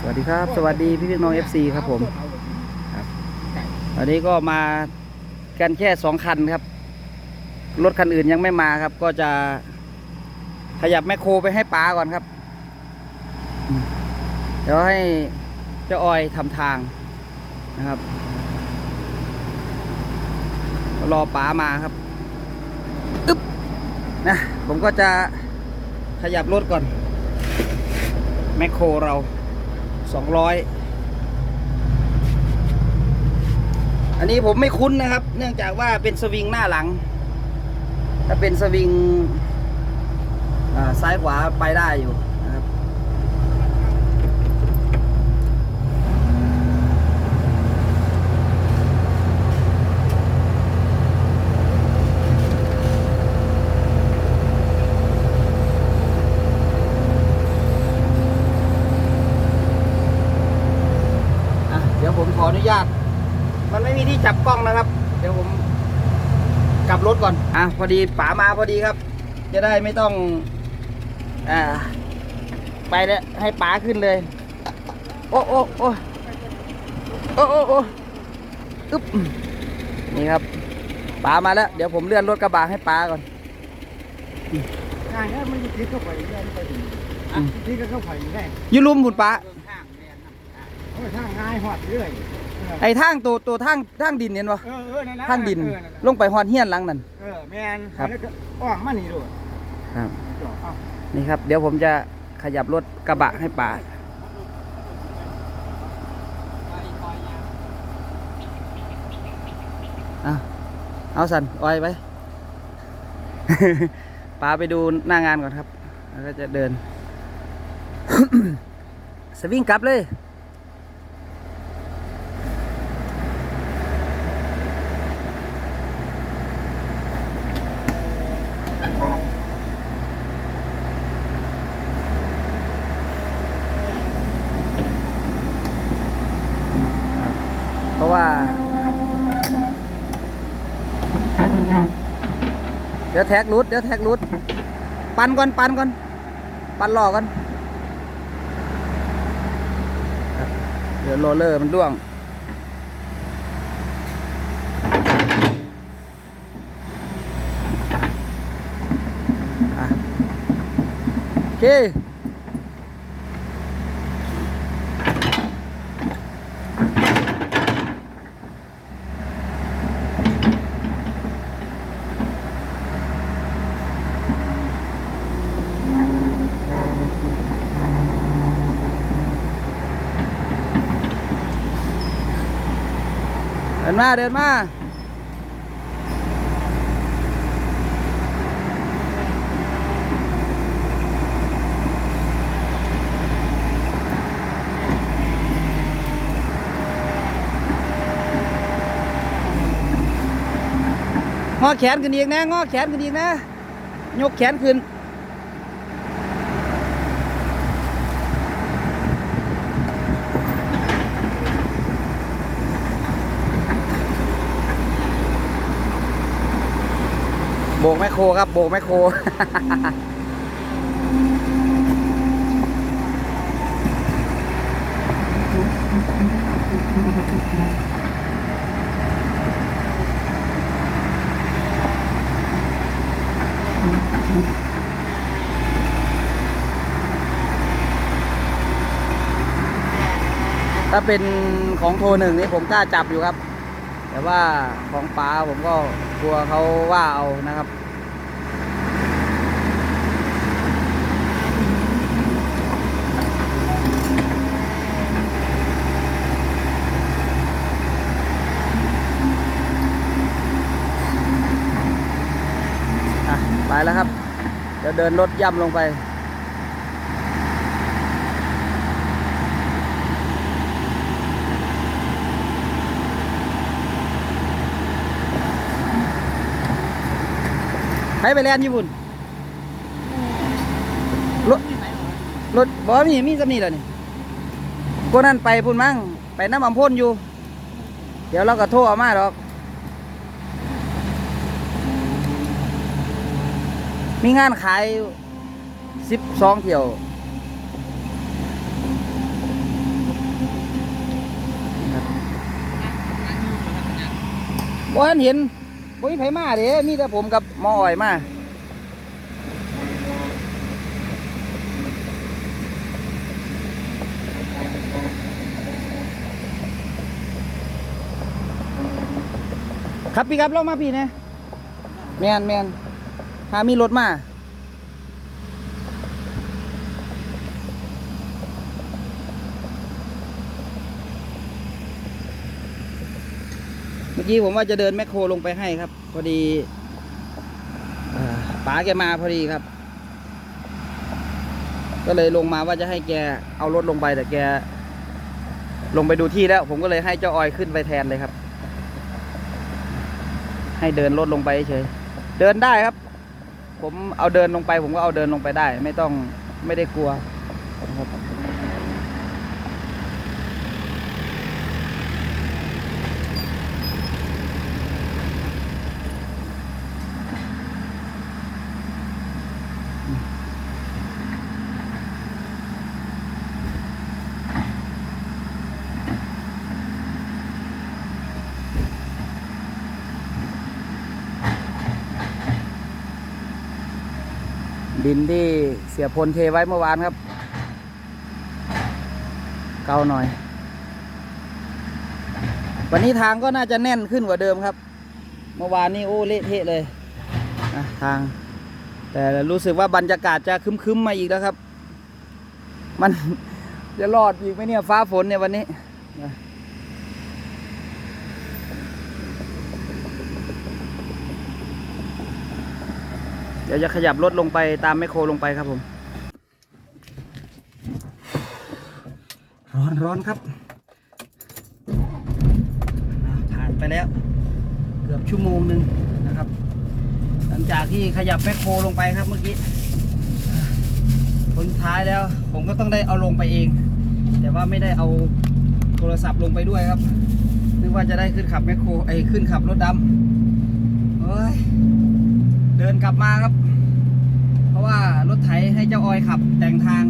สวัสดีครับ สวัสดีพี่พี่น้อง FC ครับผมครับวันนี้ก็มากันแค่สองคันครับ รถคันอื่นยังไม่มาครับ ก็จะขยับแมคโครไปให้ป้าก่อนครับอืมเดี๋ยวให้เจ้าออยทำทางนะครับรอป๋ามาครับอึ๊บนะผมก็จะขยับรถก่อน แมคโครเรา สองร้อยอันนี้ผมไม่คุ้นนะครับ เนื่องจากว่าเป็นสวิงหน้าหลัง ถ้าเป็นสวิงซ้ายขวาไปได้อยู่นะครับ อะเดี๋ยวผมข ออนุญาต มันไม่มีที่จับกล้องนะครับ เดี๋ยวผมกลับรถก่อน อะพอดีป๋ามาพอดีครับ จะได้ไม่ต้อง อ่า ไปแล้วให้ป๋าขึ้นเลย โอ้โอ้โอ้โอ้โอ้โอ้อึ๊บนี่ครับป๋ามาแล้ว เดี๋ยวผมเลื่อนรถกระบะให้ป๋าก่อนงานนี้มันคิดเข้าไปได้ไปถึงอืมคิดก็เข้าไปได้อยูรุมผุนป๋าโอ้ยทางง่ายหอดเรื่อย ไอ้ทางตัวตัวทางทางดินเห็นปะเออเออนั่นนะทางดิน เออนั่นลงไปฮอนเฮียนหลังนั่น เออแมนครับแล้วก็อ้อมมานี่ด้วยครับ เอานี่ครับ เดี๋ยวผมจะขยับรถกระบะให้ป๋าเอาเอาสันออยไป ป๋าไปดูหน้างานก่อนครับ แล้วก็จะเดิน สวิงกลับเลย เพราะว่า เดี๋ยวแท็กรุดเดี๋ยวแท็กรุดปันก่อนปันก่อนปันหล่อก่อนเดี๋ยวโรเลอร์มันร่วงโอเค มา เดินมางอแขนขึ้นอีกนะงอแขนขึ้นอีกนะ ยกแขนขึ้น โบกแมคโครครับ โบกแมคโครถ้าเป็นของโทรหนึ่งนี่ผมกล้าจับอยู่ครับ แต่ว่าของป๋าผมก็กลัวเขาว่าเอานะครับ ไปแล้วครับเดี๋ยวเดินรถย่ำลงไป ใครไปแลนด์ญี่ปุ่นรถรถบอมีมีสำนี่แล้วนี่พวกนั้นไปพุ่นมั่งไปน้ำมันพ่นอยู่ เดี๋ยวเราก็โทรเอามาหรอก มีงานขายสิบสองเที่ยวบ่เห็น บ่มีไผมาเด้มีแต่ผมกับหมออ้อยมาครับพี่ครับลงมาพี่นะแมนแมนหามีรถมา เมื่อ กี้ผมว่าจะเดินแมคโครลงไปให้ครับ พอดีป๋าแกมาพอดีครับ ก็เลยลงมาว่าจะให้แกเอารถลงไปแต่แก ลงไปดูที่แล้ว ผมก็เลยให้เจ้าออยขึ้นไปแทนเลยครับ ให้เดินรถลงไปเฉยเดินได้ครับ ผมเอาเดินลงไป ผมก็เอาเดินลงไปได้ ไม่ต้องไม่ได้กลัวนะครับ ดินที่เสียพลเทไว้เมื่อวานครับ เกาหน่อย วันนี้ทางก็น่าจะแน่นขึ้นกว่าเดิมครับ เมื่อวานนี้โอ้เละเทะเลยนะทาง แต่รู้สึกว่าบรรยากาศจะคึมๆมาอีกแล้วครับ มันจะรอดอีกไหมเนี่ยฟ้าฝนเนี่ยวันนี้ เดี๋ยวจะขยับรถลงไปตามแมคโครลงไปครับผม ร้อนร้อนครับ ผ่านไปแล้ว เกือบชั่วโมงหนึ่งนะครับ หลังจากที่ขยับแมคโครลงไปครับเมื่อกี้ผลท้ายแล้วผมก็ต้องได้เอาลงไปเอง แต่ว่าไม่ได้เอาโทรศัพท์ลงไปด้วยครับนึกว่าจะได้ขึ้นขับแมคโครไอ้ขึ้นขับรถดำเฮ้ย เดินกลับมาครับ เพราะว่ารถไถให้เจ้าออยขับแต่งทาง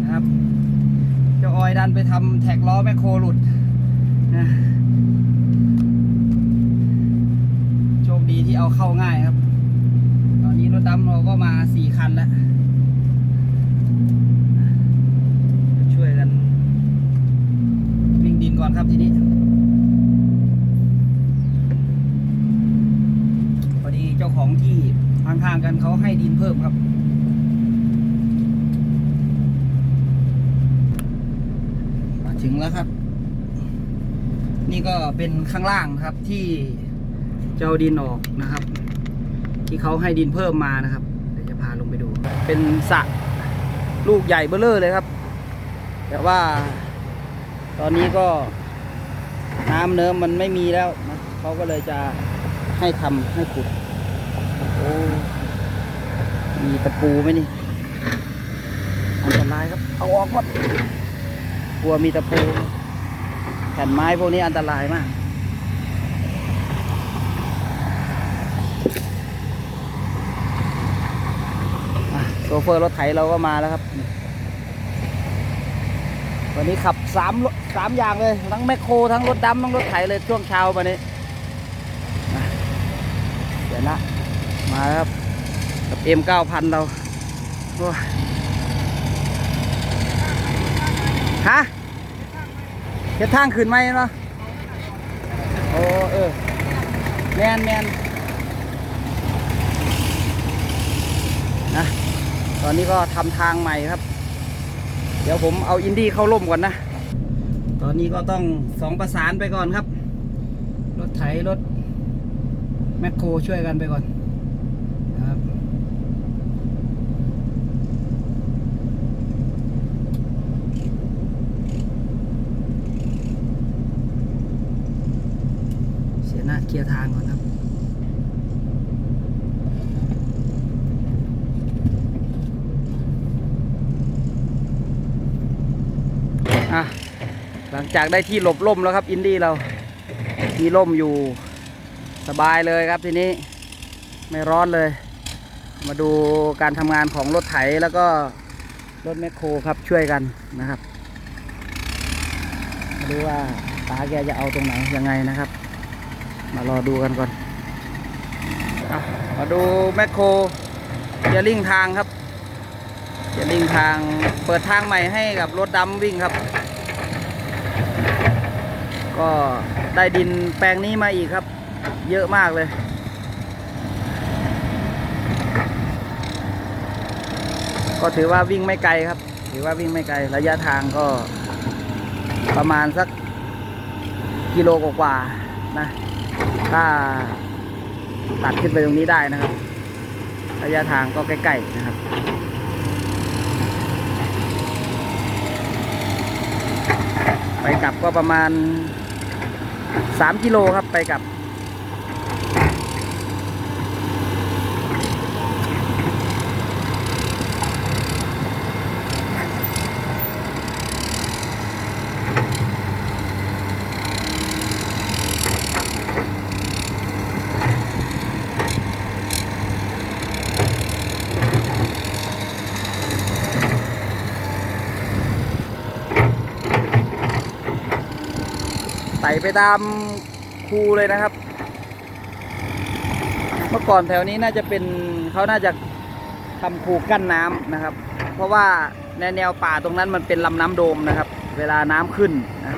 นะครับ เจ้าออยดันไปทำแท็กล้อแมคโครหลุดนะโชคดีที่เอาเข้าง่ายครับ ตอนนี้รถดำเราก็มาสี่คันแล้วช่วยกันวิ่งดินก่อนครับทีนี้ พอดีเจ้า ของที่ข้างๆกันเขาให้ดินเพิ่มครับมาถึงแล้วครับ นี่ก็เป็นข้างล่างครับที่เจ้าดินออกนะครับ ที่เขาให้ดินเพิ่มมานะครับเดี๋ยวจะพาลงไปดู เป็นสระลูกใหญ่เบ้อเร่อเลยครับ แต่ว่าตอนนี้ก็น้ำเนิ้มมันไม่มีแล้วนะเขาก็เลยจะให้ทำให้ขุด มีตะปูไหมนี่อันตรายครับ เอาออกหมดกลัวมีตะปูแผ่นไม้พวกนี้อันตรายมากโซเฟอร์รถไถเราก็มาแล้วครับ วันนี้ขับสามรถสามอย่างเลย ทั้งแมคโครทั้งรถดำทั้งรถไถเลยช่วงเช้าวันนี้อะเดี๋ยวนะ มาแล้วครับ กับเอ็มเก้าพันเราฮะเฮ็ดทางขึ้นไหมเนาะโอ้เออแมนแมนนะตอนนี้ก็ทำทางใหม่ครับ เดี๋ยวผมเอาอินดี้เข้าร่มก่อนนะ ตอนนี้ก็ต้องสองประสานไปก่อนครับ รถไถรถแมคโครช่วยกันไปก่อนนะครับ เสียหน้าเคลียร์ทางก่อนครับ อะ หลัง จากได้ที่หลบล่มแล้วครับ อินดี้เรา มีล่มอยู่สบายเลยครับทีนี้ไม่ร้อนเลย มาดูการทำงานของรถไถแล้วก็รถแมคโครครับช่วยกันนะครับ มาดูว่าตาแกจะเอาตรงไหนยังไงนะครับ มารอดูกันก่อนอมาดูแมคโครเกียร์ลิงทางครับเกียร์ลิงทางเปิดทางใหม่ให้กับรถดำวิ่งครับ ก็ได้ดินแปลงนี้มาอีกครับ เยอะมากเลยก็ถือว่าวิ่งไม่ไกลครับ ถือว่าวิ่งไม่ไกล ระยะทางก็ประมาณสักกิโลกว่าๆนะ ถ้าตัดขึ้นไปตรงนี้ได้นะครับ ระยะทางก็ใกล้ๆนะครับไปกลับก็ประมาณ 3 กิโลครับไปกับ ต่ไปตามคูเลยนะครับ เมื่อก่อนแถวนี้น่าจะเป็นเขาน่าจะทำคูกั้นน้ำนะครับ เพราะว่าในแนวป่าตรงนั้นมันเป็นลำน้ำโดมนะครับ เวลาน้ำขึ้นนะ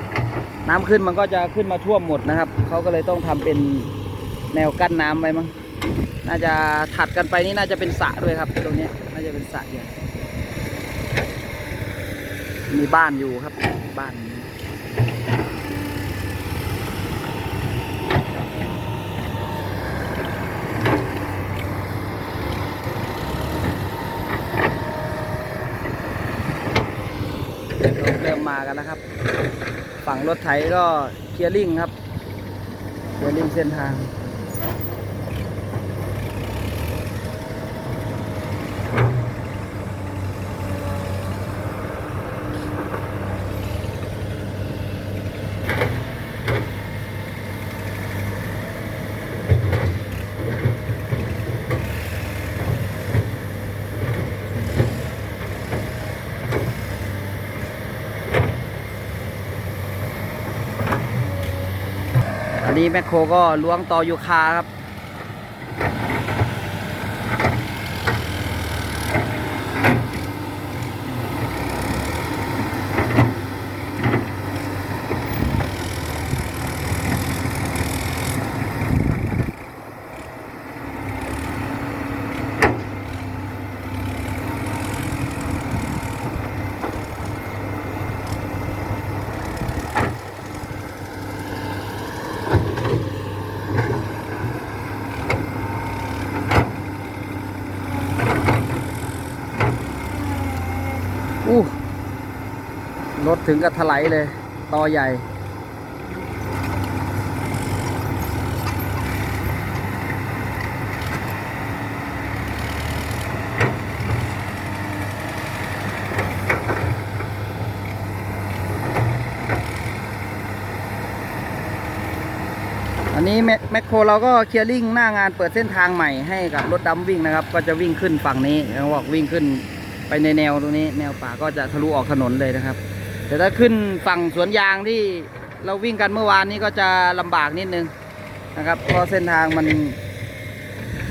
น้ำขึ้นมันก็จะขึ้นมาท่วมหมดนะครับเขาก็เลยต้องทำเป็นแนวกั้นน้ำไว้มั้งน่าจะถัดกันไปนี่น่าจะเป็นสระด้วยครับ ตรงนี้น่าจะเป็นสระใหญ่มีบ้านอยู่ครับบ้าน เริ่มมา กันแล้วครับ ฝั่งรถไถก็เคลียร์ลิงครับเคลียร์ลิงเส้นทาง นี้แมคโครก็ล้วงตอยูคาครับ อู้ รถถึงกับถลายเลย ตอใหญ่ อันนี้แมคโครเราก็เคลียร์ลิงหน้างานเปิดเส้นทางใหม่ให้กับรถดำวิ่งนะครับ ก็จะวิ่งขึ้นฝั่งนี้เขาบอกวิ่งขึ้นไปในแนวตรงนี้ แนวป่าก็จะทะลุออกถนนเลยนะครับ แต่ถ้าขึ้นฝั่งสวนยางที่เราวิ่งกันเมื่อวานนี้ก็จะลำบากนิดนึงนะครับเพราะเส้นทางมัน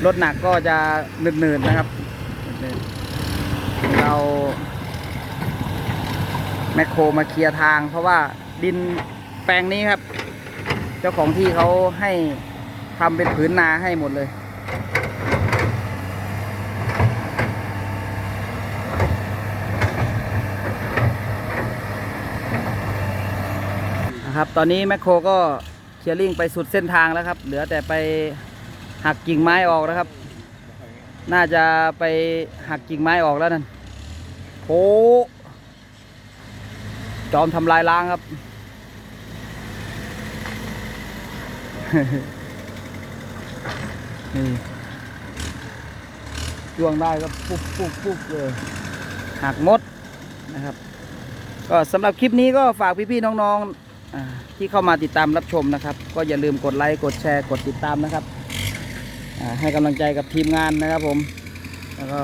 รถหนักก็จะหนืดๆนะครับ เราแมคโครมาเคลียร์ทาง เพราะว่าดินแปลงนี้ครับ เจ้าของที่เขาให้ทำเป็นผืนนาให้หมดเลย นะครับ ตอนนี้แมคโครก็เคลียร์ลิงไปสุดเส้นทางแล้วครับ เหลือแต่ไปหักกิ่งไม้ออกแล้วครับ น่าจะไปหักกิ่งไม้ออกแล้วนั่นโอ้จอมทำลายล้างครับ นี่จ้วงได้ก็ปุ๊บปุ๊บปุ๊บเลยหักมดนะครับ ก็สำหรับคลิปนี้ก็ฝากพี่ๆน้องๆ ที่เข้ามาติดตามรับชมนะครับ ก็อย่าลืมกดไลค์กดแชร์กดติดตามนะครับให้กำลังใจกับทีมงานนะครับผมแล้วก็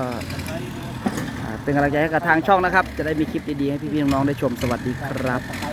เป็นกำลังใจให้กับทางช่องนะครับ จะได้มีคลิปดีๆให้พี่ๆน้องๆได้ชมสวัสดีครับ